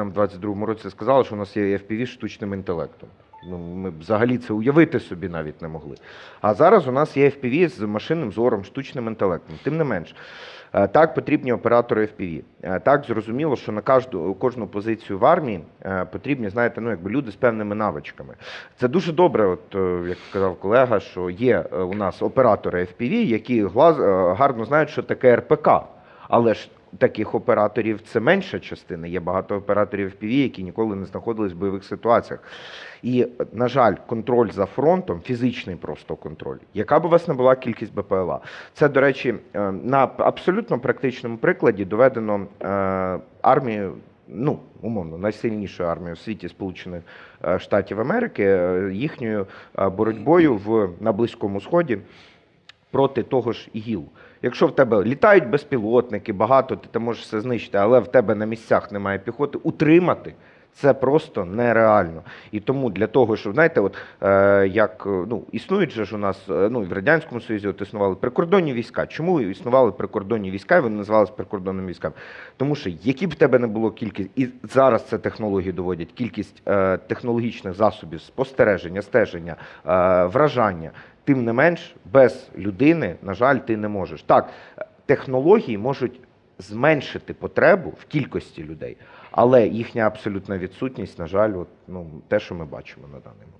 нам в 22-му році сказали, що у нас є FPV з штучним інтелектом. Ну, ми взагалі це уявити собі навіть не могли. А зараз у нас є FPV з машинним зором, штучним інтелектом. Тим не менш, е, так потрібні оператори FPV. Е, Так зрозуміло, що на кожну, кожну позицію в армії е, потрібні, знаєте, ну якби люди з певними навичками. Це дуже добре, от як сказав колега, що є у нас оператори FPV, які гарно знають, що таке РПК. Але ж таких операторів це менша частина. Є багато операторів FPV, які ніколи не знаходились в бойових ситуаціях. І, на жаль, контроль за фронтом, фізичний просто контроль, яка б у вас не була кількість БПЛА. Це, до речі, е, на абсолютно практичному прикладі доведено е, армію. Ну, умовно, найсильнішою армією в світі Сполучених е, Штатів Америки, їхньою боротьбою в, на Близькому Сході проти того ж ІГІЛ. Якщо в тебе літають безпілотники, багато, ти, можеш все знищити, але в тебе на місцях немає піхоти, утримати це просто нереально. І тому для того, щоб знаєте, от е, як е, ну існують же ж у нас, е, ну в радянському союзі от існували прикордонні війська. Чому існували прикордонні війська? і Вони називалися прикордонними військами. Тому що які б в тебе не було кількість, і зараз це технології доводять, кількість е, технологічних засобів спостереження, стеження, е, вражання. Тим не менш, без людини, на жаль, ти не можеш. Так, е, технології можуть зменшити потребу в кількості людей, але їхня абсолютна відсутність, на жаль, от, ну, те, що ми бачимо на даний момент.